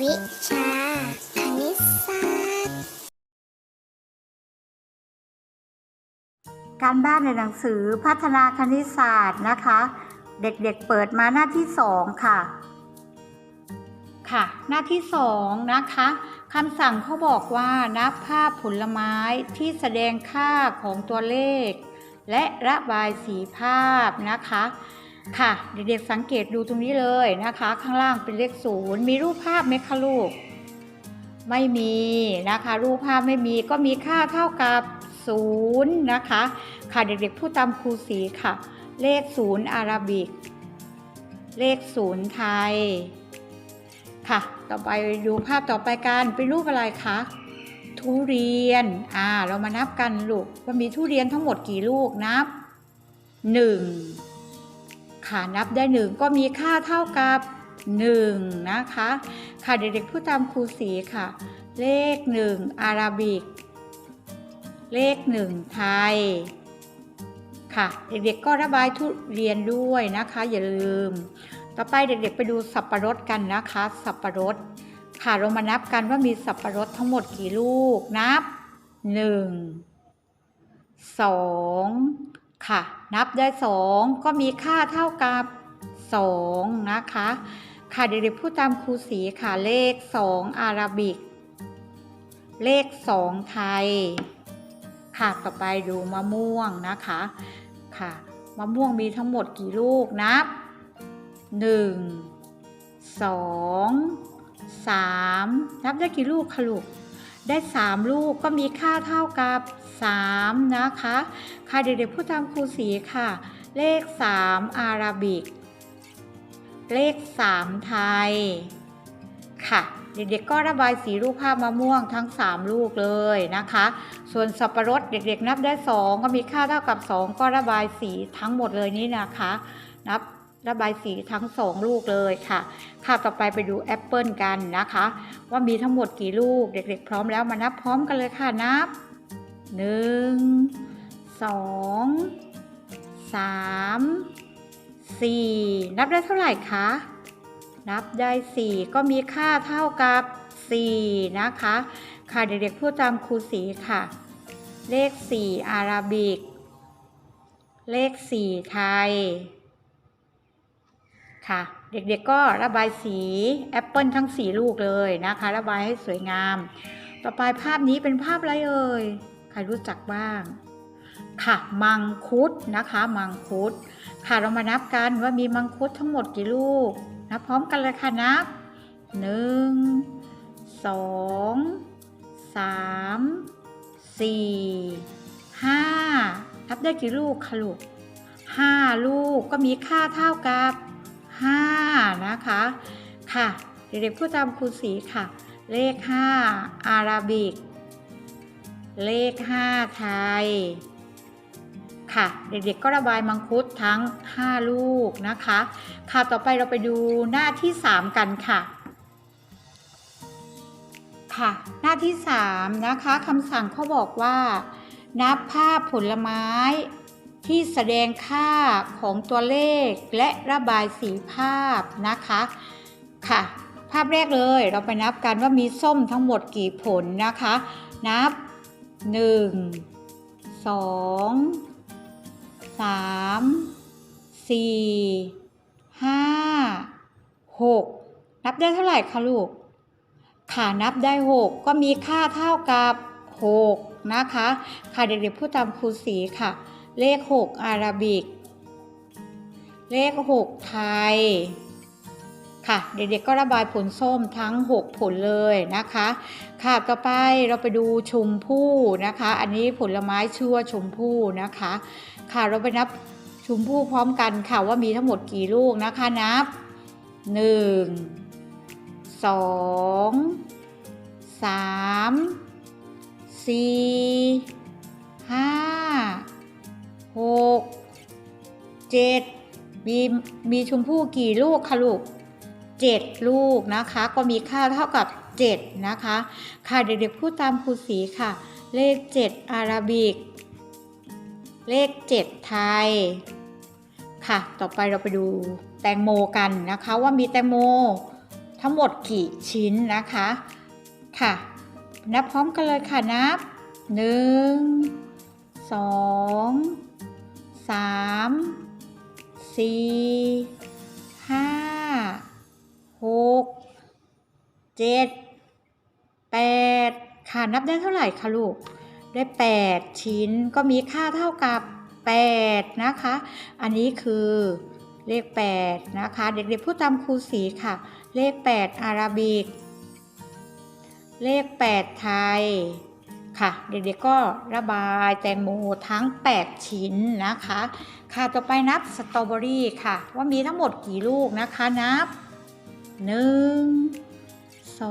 วิชาคณิตศาสตร์ การบ้านในหนังสือพัฒนาคณิตศาสตร์นะคะ เด็กๆเปิดมาหน้าที่สองค่ะ ค่ะ หน้าที่สองนะคะคำสั่งเขาบอกว่านับภาพผลไม้ที่แสดงค่าของตัวเลข และระบายสีภาพนะคะ ค่ะ เด็กๆสังเกตดูตรงนี้เลยนะคะ ข้างล่างเป็นเลขศูนย์มีรูปภาพไหมคะลูก ไม่มีนะคะ รูปภาพไม่มีก็มีค่าเท่ากับศูนย์นะคะ ค่ะเด็กๆพูดตามครูสีค่ะ เลขศูนย์อาราบิก เลขศูนย์ไทย ค่ะ ต่อไปดูภาพต่อไปกันเป็นรูปอะไรคะทุเรียน อ่า เรามานับกันลูกว่ามีทุเรียนทั้งหมดกี่ลูกนับหนึ่ง ค่ะ นับได้หนึ่งก็มีค่าเท่ากับหนึ่งนะคะ ค่ะเด็กๆพูดตามครูสีค่ะ เลขหนึ่งอาราบิก เลขหนึ่งไทย ค่ะ เด็กๆก็ระบายทุเรียนด้วยนะคะ อย่าลืม ต่อไปเด็กๆไปดูสับปะรดกันนะคะ สับปะรด ค่ะเรามานับกันว่ามีสับปะรดทั้งหมดกี่ลูก นับหนึ่งสอง ค่ะ นับได้สองก็มีค่าเท่ากับสองนะคะ ค่ะเด็กๆพูดตามครูสีค่ะเลขสองอาราบิก เลขสองไทย ค่ะต่อไปดูมะม่วงนะคะ ค่ะมะม่วงมีทั้งหมดกี่ลูกนับหนึ่งสองสามนับได้กี่ลูกคะลูก ได้สามลูกก็มีค่าเท่ากับสามนะคะ ค่ะเด็กๆพูดตามครูสีค่ะ เลขสามอาราบิก เลขสามไทย ค่ะ เด็กๆก็ระบายสีรูปภาพมะม่วงทั้ง 3 ลูกเลยนะคะ ส่วนสับปะรดเด็กๆนับได้ 2 ก็มีค่าเท่ากับ 2 ก็ระบายสีทั้งหมดเลยนี่นะคะ นับ ระบายสีทั้ง2ลูกเลยค่ะ ค่ะต่อไปไปดูแอปเปิลกันนะคะ ว่ามีทั้งหมดกี่ลูกเด็กๆ พร้อมแล้วมานับพร้อมกันเลยค่ะนับ 1 2 3 4 นับได้เท่าไหร่คะนับได้ 4 ก็มีค่าเท่ากับ 4 นะคะ ค่ะเด็กๆพูดตามครูสีค่ะ เลข 4 อาราบิก เลข 4 ไทย ค่ะ เด็กๆก็ระบายสีแอปเปิลทั้ง4ลูกเลยนะคะ ระบายให้สวยงาม ต่อไปภาพนี้เป็นภาพอะไรเอ่ยใครรู้จักบ้าง ค่ะมังคุดนะคะมังคุด ค่ะเรามานับกันว่ามีมังคุดทั้งหมดกี่ลูกนับพร้อมกันเลยค่ะนับหนึ่งสองสามสี่ห้านับได้กี่ลูกคะลูกห้าลูกก็มีค่าเท่ากับ ห้านะคะ ค่ะ เด็กๆพูดตามครูสีค่ะ เลขห้าอาราบิก เลขห้าไทย ค่ะ เด็กๆก็ระบายมังคุดทั้ง 5 ลูกนะคะ ค่ะ ต่อไปเราไปดูหน้าที่ 3 กันค่ะค่ะหน้าที่ 3 นะคะคำสั่งเขาบอกว่า นับภาพผลไม้ ที่แสดงค่าของตัวเลขและระบายสีภาพนะคะค่ะ ภาพแรกเลยเราไปนับกันว่ามีส้มทั้งหมดกี่ผลนะคะ นับ 1 2สามสี่ห้าหกนับได้เท่าไหร่คะลูกค่ะนับได้หกก็มีค่าเท่ากับหกนะคะ ค่ะเด็กๆพูดตามครูสีค่ะ เลขหกอาราบิก เลขหกไทย ค่ะ เด็กๆก็ระบายผลส้มทั้ง 6 ผลเลยนะคะ ค่ะต่อไปเราไปดูชมพู่นะคะ อันนี้ผลไม้ชื่อว่าชมพู่นะคะ ค่ะเราไปนับชมพู่พร้อมกันค่ะว่ามีทั้งหมดกี่ลูกนะคะนับ 1 2 3 4 5 6 7มีมีชมพู่กี่ลูกคะลูก7ลูกนะคะ ก็มีค่าเท่ากับ7นะคะ ค่ะเด็กๆพูดตามครูสีค่ะ เลข7อาราบิก เลข7ไทย ค่ะ ต่อไปเราไปดูแตงโมกันนะคะ ว่ามีแตงโมทั้งหมดกี่ชิ้นนะคะ ค่ะ นับพร้อมกันเลยค่ะนับหนึ่งสอง สี่ห้าหกเจ็ดแปดค่ะนับได้เท่าไหร่คะลูก ได้แปดชิ้นก็มีค่าเท่ากับแปดนะคะ อันนี้คือเลขแปดนะคะ เด็กๆพูดตามครูสีค่ะ เลขแปดอาราบิก เลข8ไทย ค่ะเด็กๆก็ระบายแตงโมทั้ง 8 ชิ้นนะคะ ค่ะต่อไปนับสตรอเบอรี่ค่ะ ว่ามีทั้งหมดกี่ลูกนะคะนับ 1 2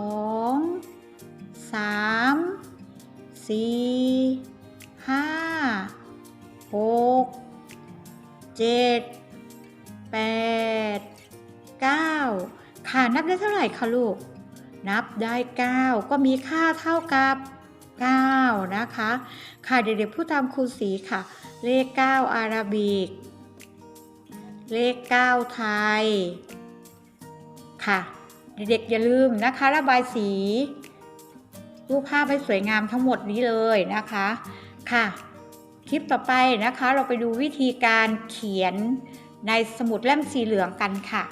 3 4 5 6 7 8 9 ค่ะนับได้เท่าไหร่คะลูก นับได้ 9 ก็มีค่าเท่ากับ 9 นะคะ ค่ะเด็กๆพูดตามครูสีค่ะ เลข 9 อาราบิก เลข 9 ไทย ค่ะ เด็กๆอย่าลืมนะคะ ระบายสีรูปภาพให้สวยงามทั้งหมดนี้เลยนะคะ ค่ะ คลิปต่อไปนะคะ เราไปดูวิธีการเขียนในสมุดเล่มสีเหลืองกันค่ะ